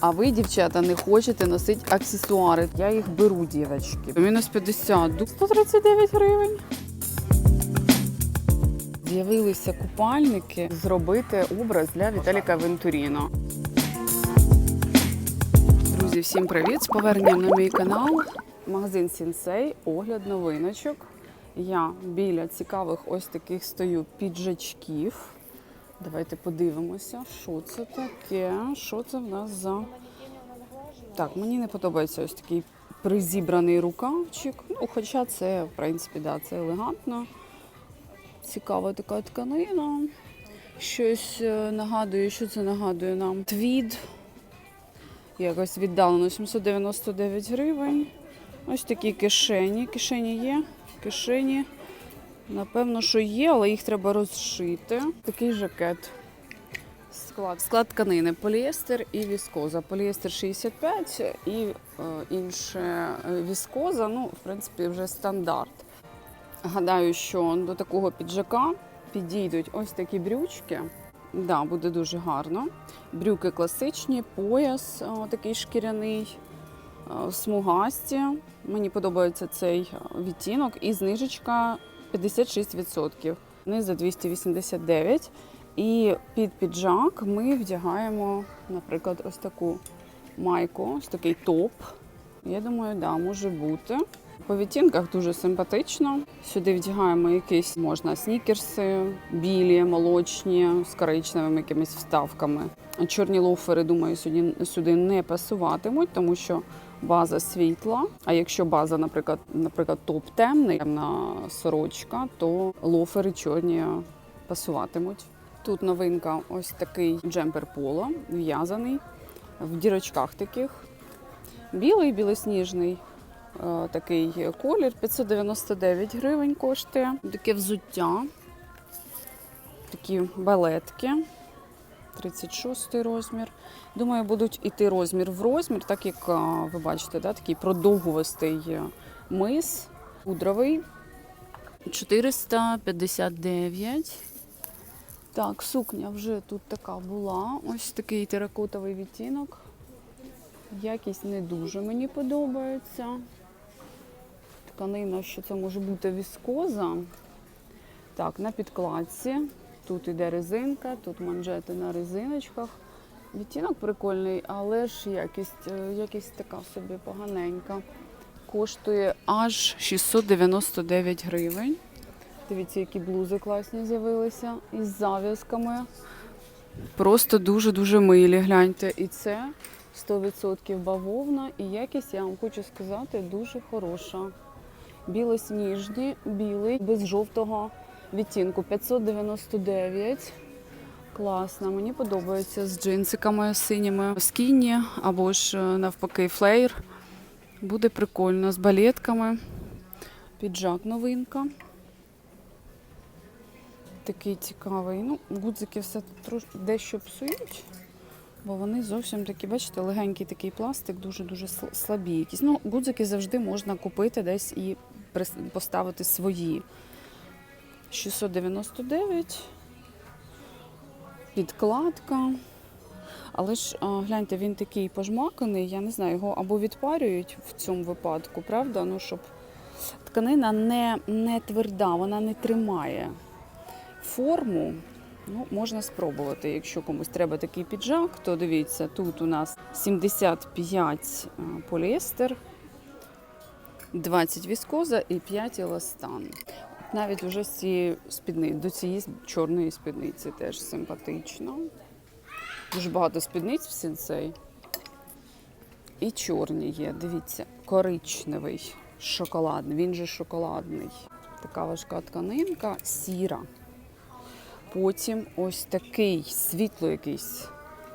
А ви, дівчата, не хочете носити аксесуари. Я їх беру, дівчатки. Мінус 50, ду- 139 гривень. З'явилися купальники зробити образ для Віталіка Вентуріно. Друзі, всім привіт! З поверненням на мій канал. Магазин Сінсей, огляд новиночок. Я біля цікавих ось таких стою піджачків. Давайте подивимося, що це таке, що це в нас за. Так, мені не подобається ось такий призібраний рукавчик. Ну, хоча це, в принципі, да, це елегантно. Цікава така тканина. Щось е, нагадує, що це нагадує нам. Твід. Якось віддалено 799 гривень. Ось такі кишені. Кишені є. Кишені. Напевно, що є, але їх треба розшити. Такий жакет. Склад, склад тканини поліестер і віскоза. Поліестер 65 і е, інше е, віскоза, ну, в принципі, вже стандарт. Гадаю, що до такого піджака підійдуть ось такі брючки. Да, буде дуже гарно. Брюки класичні, пояс о, такий шкіряний, е, смугасті. Мені подобається цей е, відтінок і знижечка 56%. Низ за 289. І під піджак ми вдягаємо, наприклад, ось таку майку, ось такий топ. Я думаю, да, може бути. По відтінках дуже симпатично. Сюди вдягаємо якісь можна снікерси, білі, молочні, з коричневими якимись вставками. Чорні лофери, думаю, сюди, не пасуватимуть, тому що база світла. А якщо база, наприклад, наприклад, топ темний, темна сорочка, то лофери чорні пасуватимуть. Тут новинка ось такий джемпер поло, в'язаний в дірочках таких. Білий, білосніжний. е, Такий колір 599 гривень коштує. Таке взуття, такі балетки, 36 розмір. Думаю, будуть іти розмір в розмір, так як ви бачите, да, такий продовгувастий е, мис, пудровий. 459. Так, сукня вже тут така була. Ось такий теракотовий відтінок. Якість не дуже мені подобається. Тканина, що це може бути віскоза. Так, на підкладці. Тут іде резинка, тут манжети на резиночках. Відтінок прикольний, але ж якість, е, якість така собі поганенька. Коштує аж 699 гривень. Дивіться, які блузи класні з'явилися із зав'язками. Просто дуже-дуже милі, гляньте. І це 100% бавовна, і якість, я вам хочу сказати, дуже хороша. Білосніжні, білий, без жовтого відтінку. 599. Класно, мені подобається з джинсиками синіми скіні або ж е, навпаки флеєр. Буде прикольно з балетками. Піджак новинка. Такий цікавий. Ну, гудзики все трош... дещо псують, бо вони зовсім такі, бачите, легенький такий пластик, дуже-дуже сл- слабі якісь. Ну, гудзики завжди можна купити десь і поставити свої. 699. Підкладка. Але ж гляньте, він такий пожмаканий, я не знаю, його або відпарюють в цьому випадку, правда? Ну, щоб тканина не, не тверда, вона не тримає форму. Ну, можна спробувати. Якщо комусь треба такий піджак, то дивіться, тут у нас 75 поліестер, 20 віскоза і 5 еластан. Навіть вже з цієї спідниці, до цієї чорної спідниці теж симпатично. Дуже багато спідниць в сенсей. І чорні є. Дивіться, коричневий, шоколадний. Він же шоколадний. Така важка тканинка, сіра. Потім ось такий світло якийсь,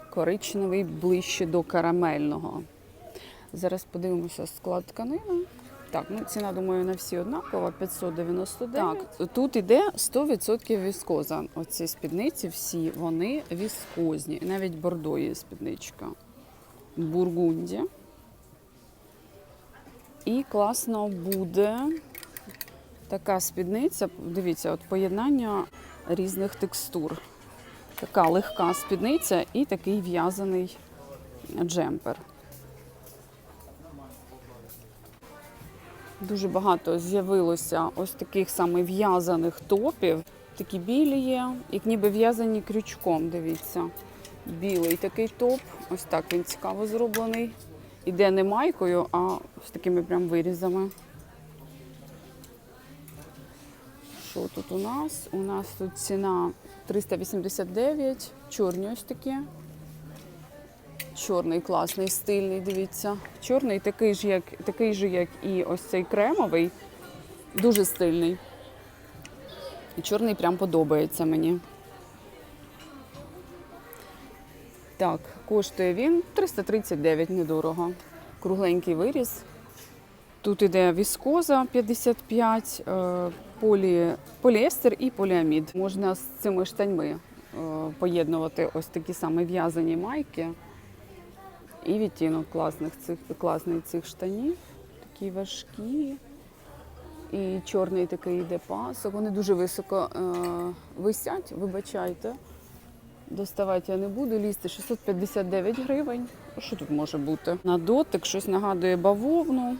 коричневий, ближче до карамельного. Зараз подивимося склад тканини. Так, ну ціна, думаю, на всі однакова, 599. Так, тут іде 100% віскоза. Оці спідниці всі, вони віскозні. Навіть бордо є спідничка. Бургунді. І класно буде така спідниця. Дивіться, от поєднання різних текстур. Така легка спідниця і такий в'язаний джемпер. Дуже багато з'явилося ось таких саме в'язаних топів. Такі білі є, як ніби в'язані крючком. Дивіться. Білий такий топ. Ось так він цікаво зроблений. Іде не майкою, а з такими прям вирізами. Що тут у нас? У нас тут ціна 389, чорні ось такі. Чорний класний, стильний, дивіться. Чорний такий ж, як, такий же, як і ось цей кремовий. Дуже стильний. І чорний прям подобається мені. Так, коштує він 339 недорого. Кругленький виріз. Тут іде віскоза 55, е, полі, поліестер і поліамід. Можна з цими штаньми е, поєднувати ось такі саме в'язані майки. І відтінок класних цих, класний цих штанів. Такі важкі. І чорний такий йде пасок. Вони дуже високо е, висять, вибачайте. Доставати я не буду, лізти 659 гривень. Що тут може бути? На дотик щось нагадує бавовну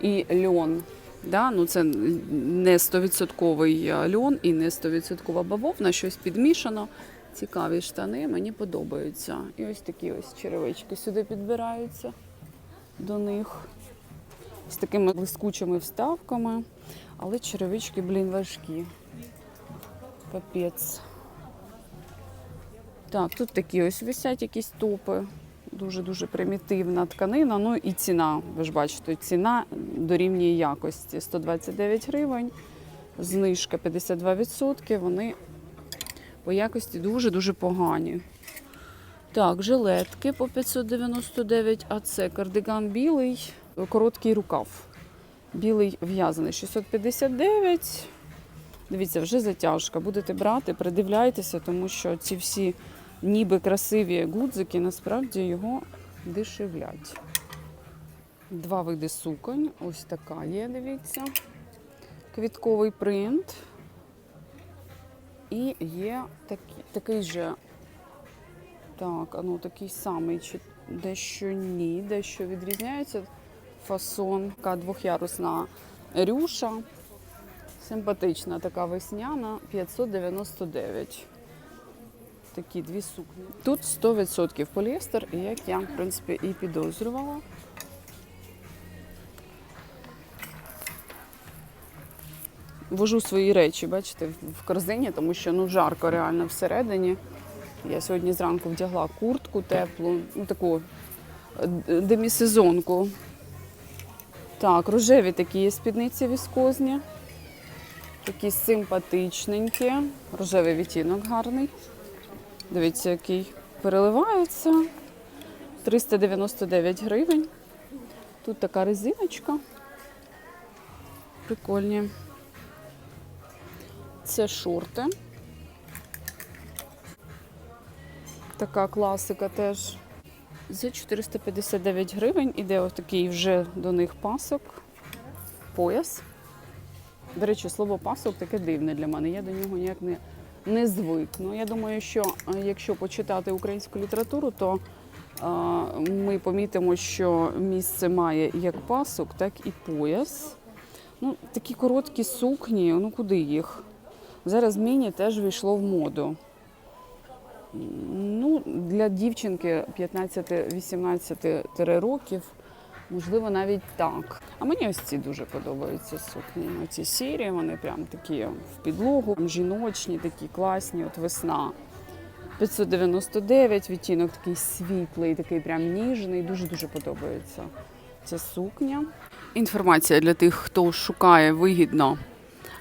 і льон. Да? Ну, це не 100% льон і не 100% бавовна, щось підмішано. Цікаві штани, мені подобаються. І ось такі ось черевички сюди підбираються до них. З такими блискучими вставками. Але черевички, блін, важкі. Капець. Так, тут такі ось висять якісь топи. Дуже-дуже примітивна тканина. Ну і ціна. Ви ж бачите, ціна дорівнює якості. 129 гривень, знижка 52%. Вони по якості дуже-дуже погані. Так, жилетки по 599, а це кардиган білий, короткий рукав. Білий в'язаний 659. Дивіться, вже затяжка. Будете брати, придивляйтеся, тому що ці всі ніби красиві гудзики насправді його дешевлять. Два види суконь. Ось така є, дивіться. Квітковий принт. І є такі, такий же, так, ну такий самий, чи дещо ні, дещо відрізняється фасон. Така двохярусна рюша. Симпатична така весняна, 599. Такі дві сукні. Тут 100% поліестер, як я, в принципі, і підозрювала. Вожу свої речі, бачите, в корзині, тому що ну жарко реально всередині. Я сьогодні зранку вдягла куртку теплу, ну таку е, демісезонку. Так, рожеві такі спідниці віскозні. Такі симпатичненькі. Рожевий відтінок гарний. Дивіться, який переливається. 399 гривень. Тут така резиночка. Прикольні. Це шорти. Така класика теж. За 459 гривень іде ось такий вже до них пасок, пояс. До речі, слово пасок таке дивне для мене. Я до нього ніяк не, не звикну. Я думаю, що е, якщо почитати українську літературу, то е, ми помітимо, що місце має як пасок, так і пояс. Ну, такі короткі сукні, ну куди їх? Зараз міні теж війшло в моду. Ну, для дівчинки 15-18 років, можливо, навіть так. А мені ось ці дуже подобаються сукні. Оці сірі, вони прям такі в підлогу, жіночні, такі класні, от весна. 599, відтінок такий світлий, такий прям ніжний. Дуже-дуже подобається ця сукня. Інформація для тих, хто шукає вигідно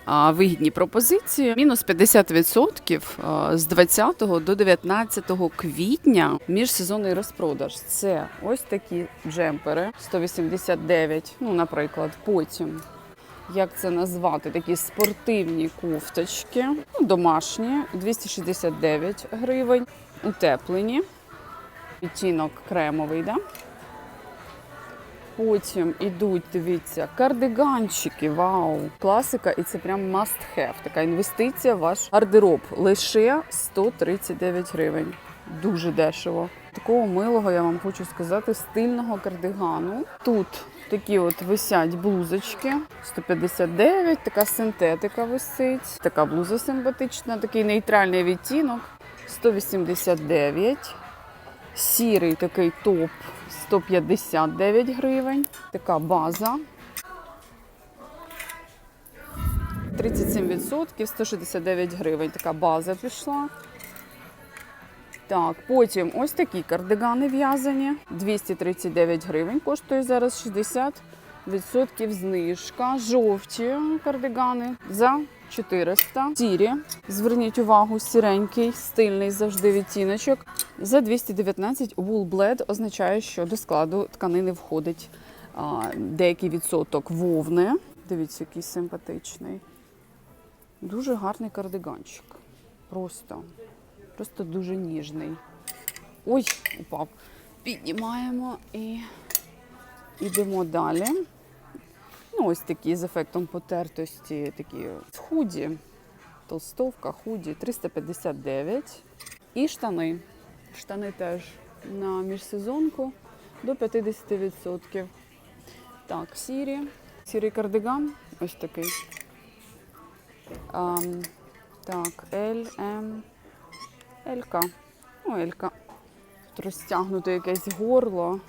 вигідні пропозиції. Мінус 50% з 20 до 19 квітня міжсезонний розпродаж. Це ось такі джемпери 189, ну, наприклад, потім. Як це назвати? Такі спортивні кофточки, ну, домашні, 269 гривень, утеплені. Відтінок кремовий, да? Потім ідуть, дивіться, кардиганчики. Вау! Класика, і це прям must have. Така інвестиція в ваш гардероб. Лише 139 гривень. Дуже дешево. Такого милого, я вам хочу сказати, стильного кардигану. Тут такі от висять блузочки. 159, така синтетика висить. Така блуза симпатична, такий нейтральний відтінок. 189. Сірий такий топ 159 гривень. Така база. 37%, 169 гривень. Така база пішла. Так, потім ось такі кардигани в'язані. 239 гривень коштує зараз 60% знижка. Жовті кардигани за 400. Сірі. Зверніть увагу, сіренький, стильний завжди відтіночок. За 219 Wool Bled означає, що до складу тканини входить а, деякий відсоток вовни. Дивіться, який симпатичний. Дуже гарний кардиганчик. Просто. Просто дуже ніжний. Ой, упав. Піднімаємо і йдемо далі. Ось такі з ефектом потертості, такі худі, толстовка, худі, 359. І штани. Штани теж на міжсезонку до 50%. Так, сірі. Сірий кардиган, ось такий. Ам, так, L, M, Елька. Ну, Елька. Тут розтягнуте якесь горло.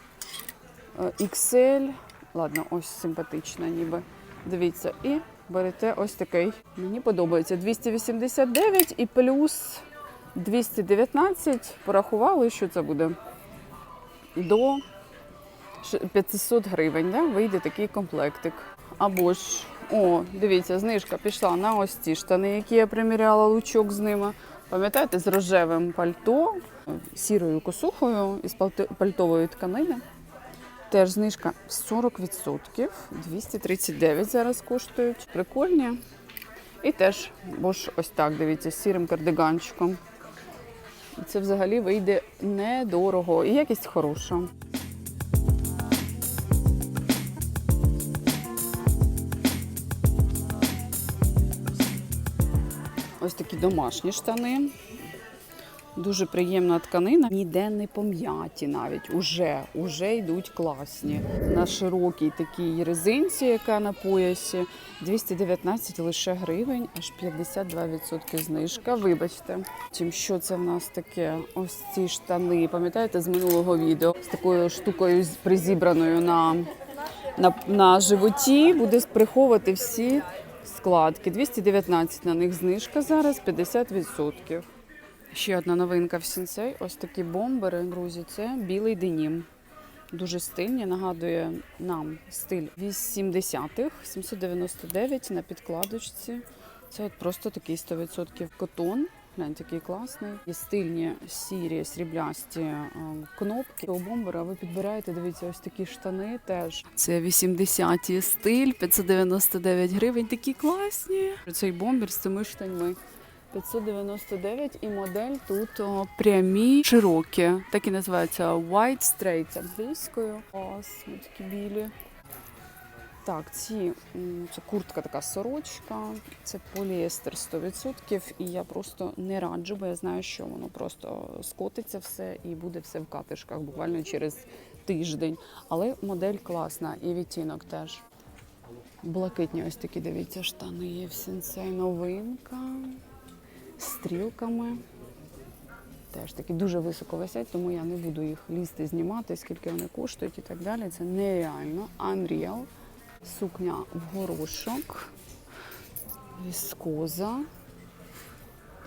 Е, XL. Ладно, ось симпатична ніби. Дивіться, і берете ось такий. Мені подобається 289 і плюс 219. Порахували, що це буде. До ш- 500 гривень, да? вийде такий комплектик. Або ж, о, дивіться, знижка пішла на ось ці штани, які я приміряла лучок з ними. Пам'ятаєте, з рожевим пальто, сірою косухою із пальто- пальтової тканини. Теж знижка 40%, 239 зараз коштують. Прикольні. І теж, бо ж ось так, дивіться, з сірим кардиганчиком. Це взагалі вийде недорого і якість хороша. Ось такі домашні штани. Дуже приємна тканина, ніде не пом'яті навіть. Уже, уже йдуть класні. На широкій такій резинці, яка на поясі, 219 лише гривень, аж 52% знижка. Вибачте. Чим що це в нас таке? Ось ці штани. Пам'ятаєте з минулого відео з такою штукою призібраною на, на, на животі, буде приховувати всі складки. 219 на них знижка зараз, 50%. Ще одна новинка в сінцей. Ось такі бомбери, друзі. Це білий денім. Дуже стильні, нагадує нам стиль 80-х, 799 на підкладочці. Це от просто такий 100% котон. Глянь, такий класний. Є стильні сірі, сріблясті е, кнопки. У бомбера ви підбираєте, дивіться, ось такі штани теж. Це 80-ті стиль, 599 гривень. Такі класні. Цей бомбер з цими штаньми. 599 і модель тут о, прямі, широкі. Так і називається White Straight англійською. Ось такі білі. Так, ці це куртка така сорочка, це поліестер 100%. І я просто не раджу, бо я знаю, що воно просто скотиться все і буде все в катишках буквально через тиждень. Але модель класна і відтінок теж. Блакитні ось такі, дивіться, штани є в сінцей новинка стрілками. Теж такі дуже високо висять, тому я не буду їх лізти, знімати, скільки вони коштують і так далі. Це нереально. Unreal. Сукня в горошок. Віскоза.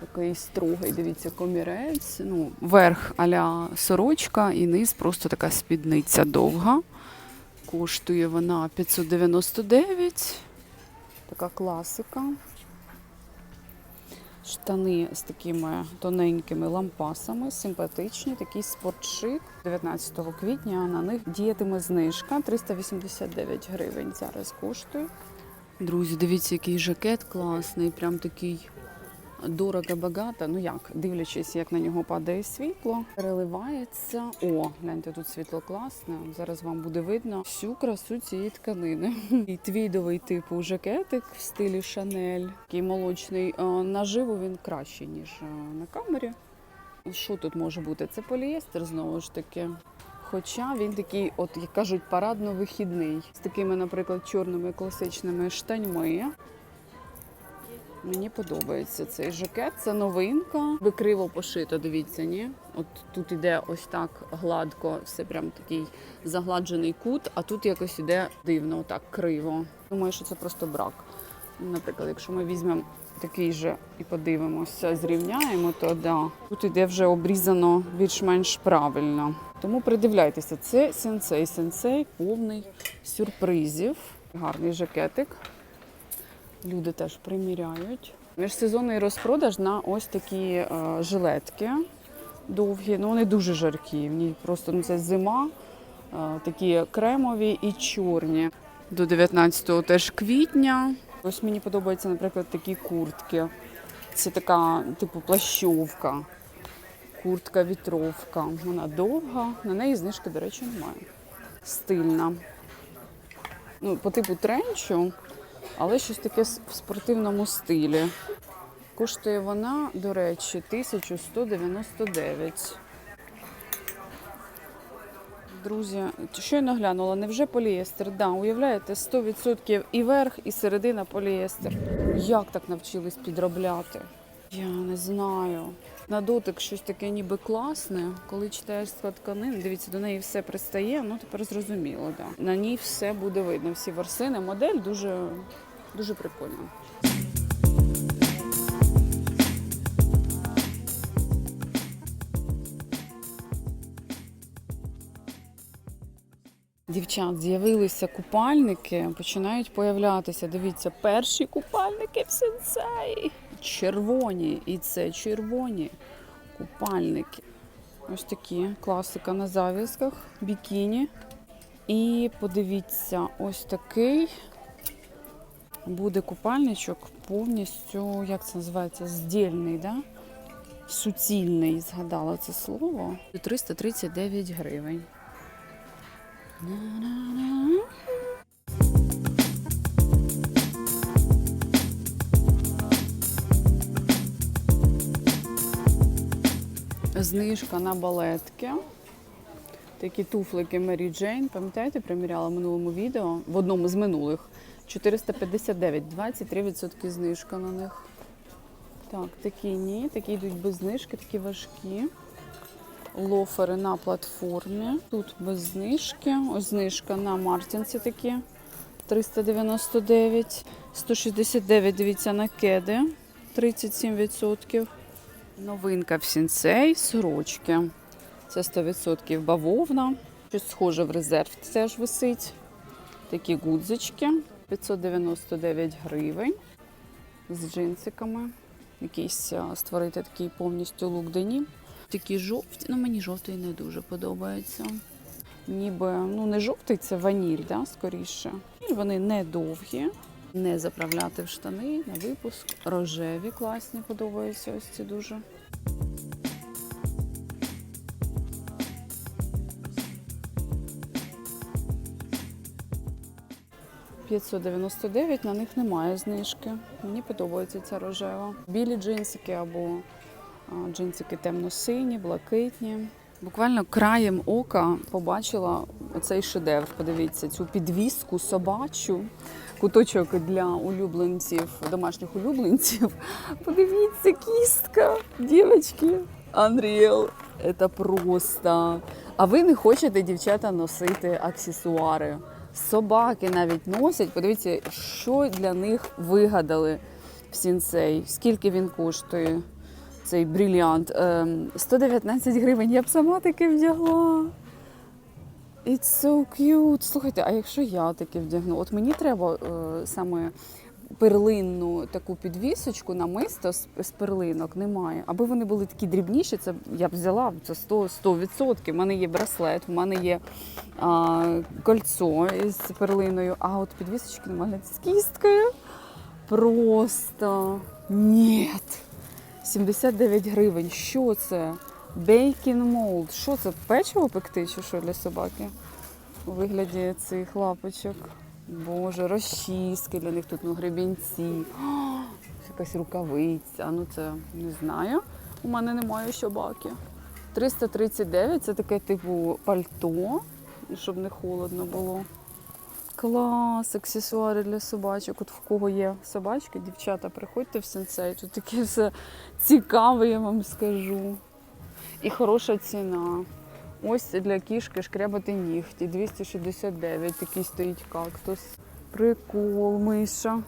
Такий строгий, дивіться, комірець. Ну, верх аля сорочка і низ просто така спідниця довга. Коштує вона 599. Така класика. Штани з такими тоненькими лампасами, симпатичні, такий спортшик. 19 квітня на них діятиме знижка 389 гривень. Зараз коштує. Друзі, дивіться, який жакет класний, прям такий дорого багато. Ну як, дивлячись, як на нього падає світло, переливається. О, гляньте, тут світло класне. Зараз вам буде видно всю красу цієї тканини. І твідовий типу жакетик в стилі Шанель, такий молочний. Е, Наживо він кращий, ніж е, на камері. Що тут може бути? Це полієстер знову ж таки. Хоча він такий, от як кажуть, парадно-вихідний. З такими, наприклад, чорними класичними штаньми. Мені подобається цей жакет. Це новинка. Ви криво пошито, дивіться, ні? От тут іде ось так гладко, все прям такий загладжений кут, а тут якось іде дивно, так криво. Думаю, що це просто брак. Наприклад, якщо ми візьмемо такий же і подивимося, зрівняємо, то да, тут іде вже обрізано більш-менш правильно. Тому придивляйтеся, це сенсей. Сенсей повний сюрпризів. Гарний жакетик. Люди теж приміряють. Міжсезонний розпродаж на ось такі е, жилетки довгі. Ну вони дуже жаркі. В ній просто ну, це зима, е, такі кремові і чорні. До 19 теж квітня. Ось мені подобаються, наприклад, такі куртки. Це така, типу, плащовка. Куртка вітровка. Вона довга. На неї знижки, до речі, немає. Стильна. Ну, по типу тренчу, але щось таке в спортивному стилі. Коштує вона, до речі, 1199. Друзі, щойно глянула, невже полієстер? Да, уявляєте, 100% і верх, і середина полієстер. Як так навчились підробляти? Я не знаю. На дотик щось таке ніби класне. Коли читаєш склад тканин, дивіться, до неї все пристає, ну тепер зрозуміло, да. На ній все буде видно, всі ворсини. Модель дуже, дуже прикольна. Дівчат, з'явилися купальники, починають появлятися. Дивіться, перші купальники в сенсей. Червоні. І це червоні купальники. Ось такі класика на зав'язках, бікіні. І подивіться, ось такий буде купальничок повністю, як це називається, здільний, да? суцільний, згадала це слово. 339 гривень. Знижка на балетки. Такі туфлики Мері Джейн. Пам'ятаєте, приміряла в минулому відео в одному з минулих. 459, 23% знижка на них. Так, такі ні, такі йдуть без знижки, такі важкі. Лофери на платформі. Тут без знижки. Ось знижка на Мартінці такі. 399. 169, дивіться, на кеди. 37%. Новинка в сінцей, сорочки. Це 100% бавовна. Щось схоже в резерв теж висить. Такі гудзички. 599 гривень з джинсиками. Якийсь створити такий повністю лук денім. Такі жовті, ну мені жовтий не дуже подобається. Ніби ну не жовтий, це ваніль, да, скоріше. Вони не довгі, не заправляти в штани на випуск. Рожеві класні подобаються ось ці дуже. «599», на них немає знижки. Мені подобається ця рожева. Білі джинсики або джинсики темно-сині, блакитні. Буквально краєм ока побачила оцей шедевр. Подивіться, цю підвіску собачу, куточок для улюбленців, домашніх улюбленців. Подивіться, кістка, дівчатки, Unreal. Це просто. А ви не хочете, дівчата, носити аксесуари. Собаки навіть носять. Подивіться, що для них вигадали в сінцей. Скільки він коштує? Цей бриліант. Ем, 119 гривень. Я б сама таке вдягла. It's so cute. Слухайте, а якщо я таке вдягну? От мені треба е, саме перлинну таку підвісочку намисто з, перлинок немає. Аби вони були такі дрібніші, це я б взяла це 100%. 100%. У мене є браслет, у мене є а, кольцо з перлиною, а от підвісочки немає з кісткою. Просто ні. 79 гривень. Що це? Бейкін молд. Що це? Печиво пекти чи що для собаки? У вигляді цих лапочок. Боже, розчіски для них тут ну, гребінці. Якась рукавиця. Ну це не знаю. У мене немає собаки. 339 це таке типу пальто, щоб не холодно було. Клас, аксесуари для собачок. От в кого є собачки, дівчата, приходьте в сенсей. Тут таке все цікаве, я вам скажу. І хороша ціна. Ось для кішки шкрябати нігті. 269, такий стоїть кактус. Прикол, миша.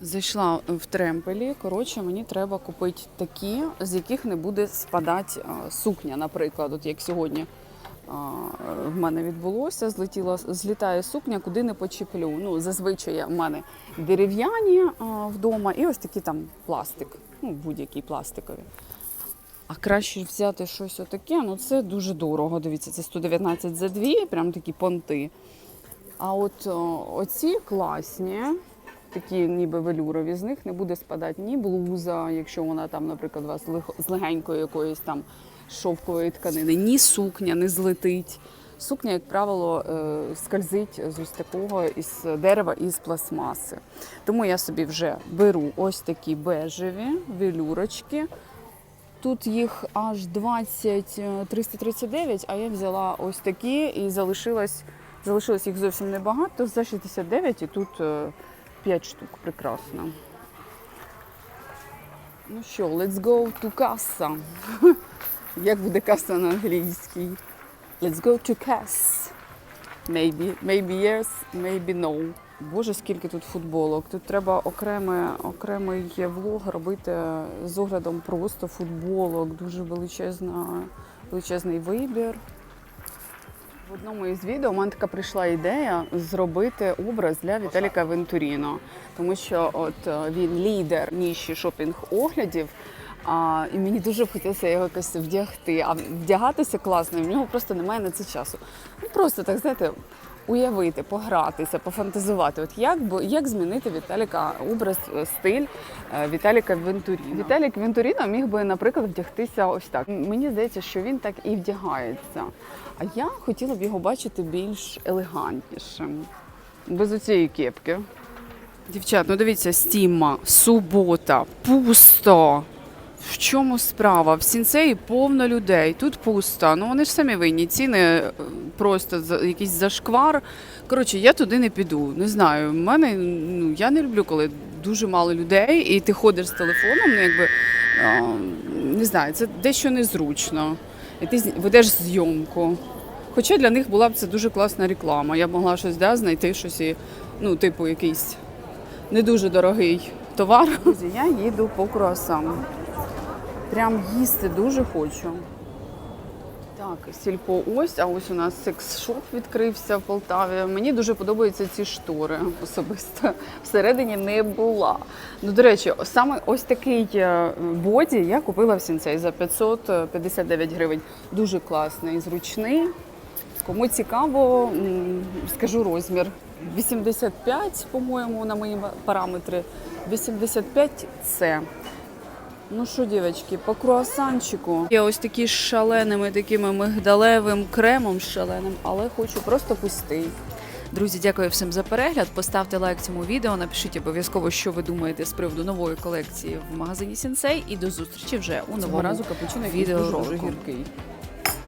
Зайшла в тремпелі. Коротше, мені треба купити такі, з яких не буде спадати сукня, наприклад, от як сьогодні в мене відбулося, злетіла, злітає сукня, куди не почеплю. Ну, зазвичай в мене дерев'яні вдома і ось такий там пластик, ну, будь-який пластикові. А краще взяти щось отаке, ну це дуже дорого. Дивіться, це 119 за дві, прям такі понти. А от оці класні, такі ніби велюрові, з них не буде спадати ні блуза, якщо вона там, наприклад, у вас з легенької якоїсь там шовкової тканини, ні сукня не злетить. Сукня, як правило, е, скользить з ось такого із дерева і з пластмаси. Тому я собі вже беру ось такі бежеві велюрочки. Тут їх аж 20 е, 339, а я взяла ось такі і залишилось, залишилось їх зовсім небагато. За 69 і тут 5 штук. Прекрасно. Ну що, let's go to каса. Як буде каса на англійській? Let's go to cash. Maybe, maybe yes, maybe no. Боже, скільки тут футболок. Тут треба окреме, окремий влог робити з оглядом просто футболок. Дуже величезна, величезний вибір. В одному із відео у мене така прийшла ідея зробити образ для Віталіка Вентуріно, тому що от е, він лідер ніші шопінг оглядів. А, і мені дуже б хотілося його якось вдягти. А вдягатися класно, і в нього просто немає на це часу. Ну просто так знаєте, уявити, погратися, пофантазувати. От як би як змінити Віталіка образ, е, стиль е, Віталіка Вентуріно? Віталік Вентуріно міг би, наприклад, вдягтися ось так. Мені здається, що він так і вдягається. А я хотіла б його бачити більш елегантнішим, без оцієї кепки. Дівчат, ну дивіться, стіма, субота, пусто. В чому справа? В сінцеї повно людей, тут пусто. Ну вони ж самі винні. Ціни е, просто за- якийсь зашквар. Коротше, я туди не піду. Не знаю. В мене ну я не люблю, коли дуже мало людей, і ти ходиш з телефоном. Ну якби а, не знаю, це дещо незручно. І ти ведеш зйомку. Хоча для них була б це дуже класна реклама. Я б могла щось да, знайти щось і, ну, типу, якийсь не дуже дорогий товар. Я їду по круасану. Прям їсти дуже хочу. Так, сільпо ось, а ось у нас секс-шоп відкрився в Полтаві. Мені дуже подобаються ці штори особисто. Всередині не була. Ну, до речі, саме ось такий е, боді я купила в сінцей за 559 гривень. Дуже класний, зручний. Кому цікаво, скажу розмір. 85, по-моєму, на мої параметри. 85 це. Ну що, дівчатки, по круасанчику. Я ось такі з шаленими такими мигдалевим кремом шаленим, але хочу просто пустий. Друзі, дякую всім за перегляд. Поставте лайк цьому відео. Напишіть обов'язково, що ви думаєте з приводу нової колекції в магазині Сінсей. І до зустрічі вже у Цього новому разу капучино відео дуже, дуже гіркий.